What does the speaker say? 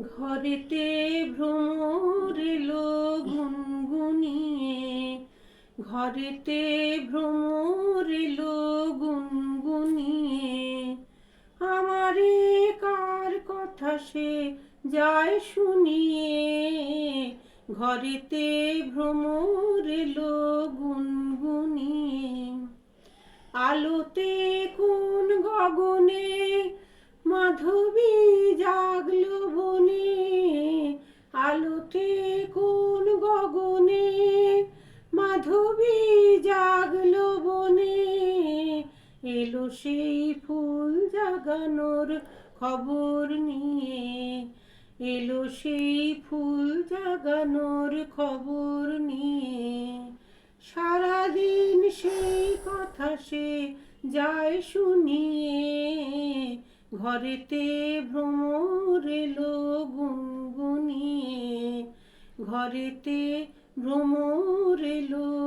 ঘরেতে ভ্রমর এলো গুনগুনিয়ে, ঘরেতে ভ্রমর এলো গুনগুনিয়ে, আমারে কার কথা সে যায় শুনিয়ে? ঘরেতে ভ্রমর এলো গুনগুনিয়ে, আলোতে কোন গগনে মাধবী জাগলো বনে, আলোতে কোন গগনে মাধবী জাগলো বনে, এলো সেই ফুল জাগানোর খবর নিয়ে, এলো সেই ফুল জাগানোর খবর নিয়ে। সারাদিন সেই কথা সে যায় শুনিয়ে ঘরেতে ভ্রমর এলো গুনগুনিয়ে ঘরেতে ভ্রমর এলো